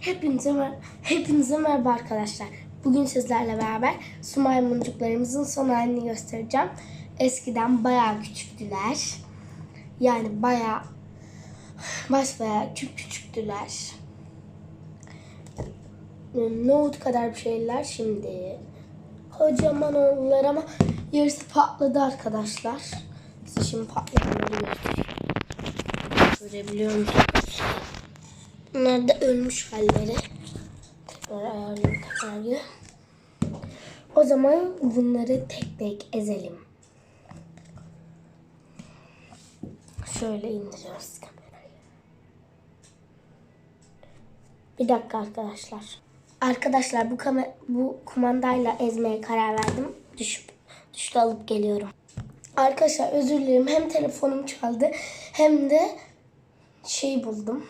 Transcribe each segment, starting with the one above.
Hepinize, mer- hepinize merhaba arkadaşlar. Bugün sizlerle beraber su maymuncuklarımızın son halini göstereceğim. Eskiden bayağı küçüktüler. Yani bayağı basbayağı küçük küçüktüler. Nohut kadar bir şeyler şimdi. Kocaman oldular ama yarısı patladı arkadaşlar. Size şimdi patlayanları. Görebiliyor musunuz? Bunlar da ölmüş halleri. Tekrar ayarlayayım. O zaman bunları tek tek ezelim. Şöyle indiriyoruz kamerayı. Bir dakika arkadaşlar. Arkadaşlar bu kamer bu kumandayla ezmeye karar verdim. Düşüp düştü alıp geliyorum. Arkadaşlar özür dilerim. Hem telefonum çaldı hem de şey buldum.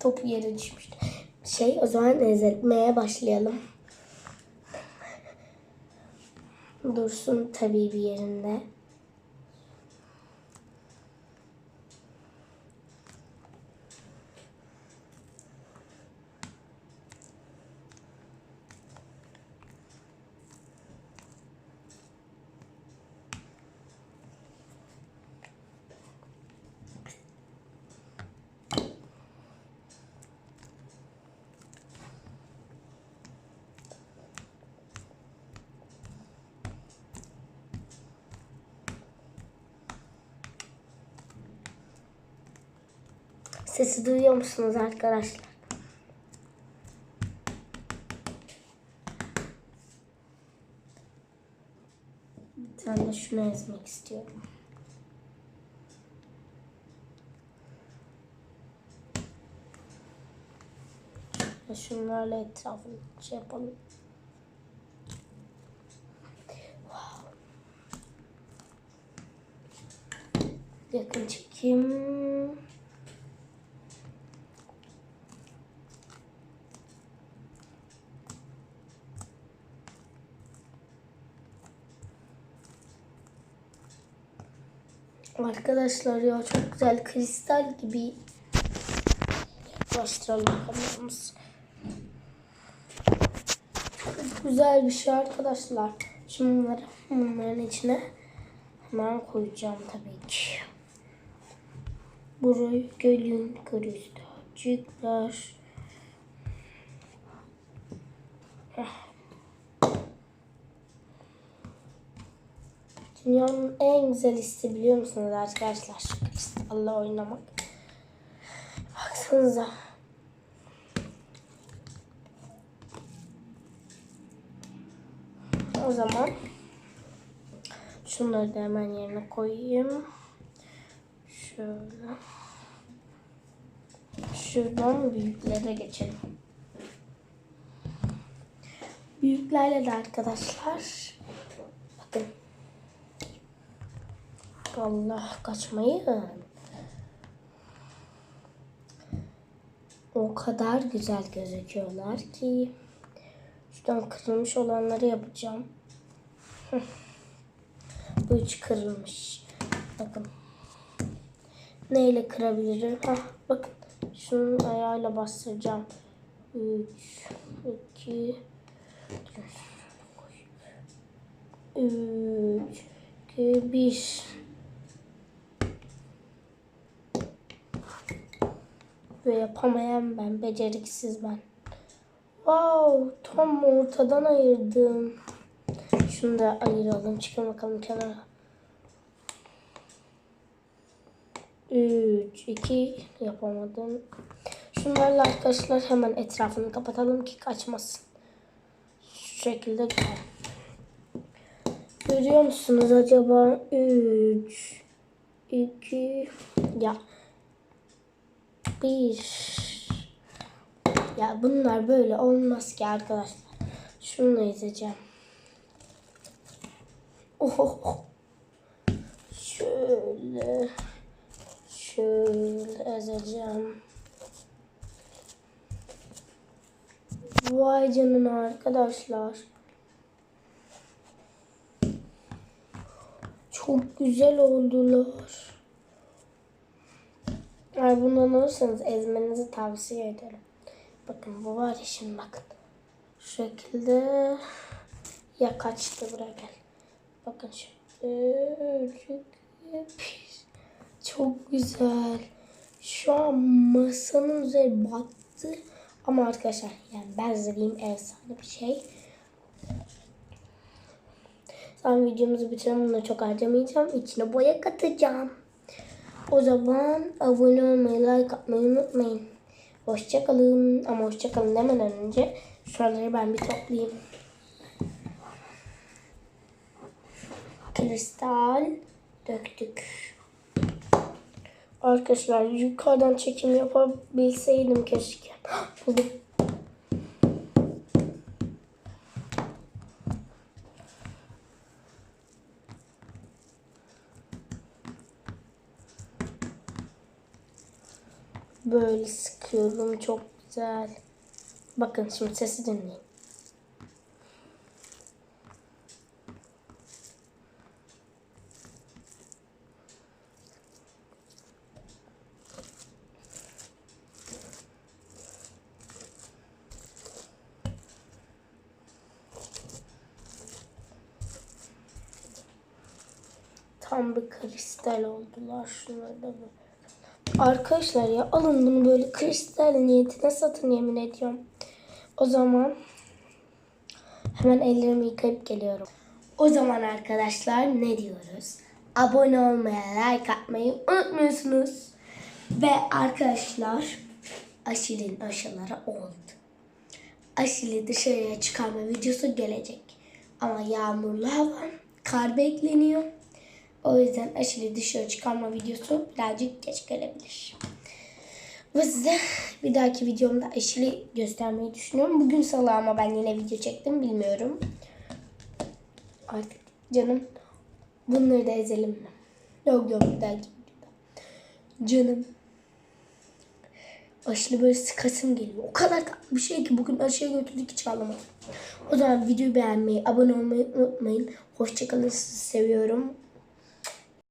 Topu yere düşmüştü. Şey o zaman ezmeye başlayalım. Dursun tabii bir yerinde. Sesi duyuyor musunuz arkadaşlar? Bir tane de şunu ezmek istiyorum. Şunlarla etrafını şey yapalım. Wow. Yakın çekim. Arkadaşlar ya çok güzel kristal gibi yaklaştıralım kameramız. Çok güzel bir şey arkadaşlar. Şimdi bunları bunların içine hemen koyacağım tabii ki. Burayı gölün kristalcikler. Dünyanın en güzel hissi biliyor musunuz arkadaşlar? Kristalle oynamak. Baksanıza. O zaman şunları da hemen yerine koyayım. Şöyle. Şuradan büyüklere geçelim. Büyüklerle de arkadaşlar. Bakın. Allah kaçmayın. O kadar güzel gözüküyorlar ki. Şuradan kırılmış olanları yapacağım. Bu üç kırılmış. Bakın. Neyle kırabilirim? Hah, bakın. Şunun ayağıyla bastıracağım. 3, 2, 3, 2, 1. Ve yapamayan ben, beceriksiz ben. Wow, tam ortadan ayırdım. Şunu da ayıralım. Çıkın bakalım kenara. 3, 2 yapamadım. Şunlarla arkadaşlar hemen etrafını kapatalım ki kaçmasın. Şu şekilde güzel. Görüyor musunuz acaba? 3, 2, ya bir. Ya bunlar böyle olmaz ki arkadaşlar. Şunu ezeceğim. Oh. Şöyle. Şöyle ezeceğim. Vay canına arkadaşlar. Çok güzel oldular. Eğer bundan alırsanız ezmenizi tavsiye ederim. Bakın bu var ya şimdi bakın. Şu şekilde ya kaçtı buraya gel. Bakın pis. Çok güzel. Şu an masanın üzeri battı. Ama arkadaşlar yani benzediğim efsane bir şey. Sonra videomuzu bitirelim. Bunu çok harcamayacağım. İçine boya katacağım. O zaman abone olmayı, like atmayı unutmayın. Hoşçakalın. Ama hoşçakalın demeden önce şuraları ben bir toplayayım. Kristal döktük. Arkadaşlar yukarıdan çekim yapabilseydim keşke. Buldum. Böyle sıkıyorum çok güzel. Bakın şimdi sesi dinleyin. Tam bir kristal oldular. Şunları da böyle. Arkadaşlar ya alın bunu böyle kristal niyetine satın yemin ediyorum. O zaman hemen ellerimi yıkayıp geliyorum. O zaman arkadaşlar ne diyoruz? Abone olmaya, like atmayı unutmuyorsunuz. Ve arkadaşlar Aşil'in aşıları oldu. Aşil'i dışarıya çıkarma videosu gelecek. Ama yağmurlu hava, kar bekleniyor. O yüzden aşırı dışarı çıkarma videosu birazcık geç gelebilir. Ve size bir dahaki videomda aşırı göstermeyi düşünüyorum. Bugün salı ama ben yine video çektim bilmiyorum. Artık canım bunları da ezelim mi? Yok yok bir dahaki videoda. Canım aşırı böyle sıkasım geliyor. O kadar bir şey ki bugün aşıya götürdük hiç ağlamadım. O zaman videoyu beğenmeyi, abone olmayı unutmayın. Hoşçakalın sizi seviyorum.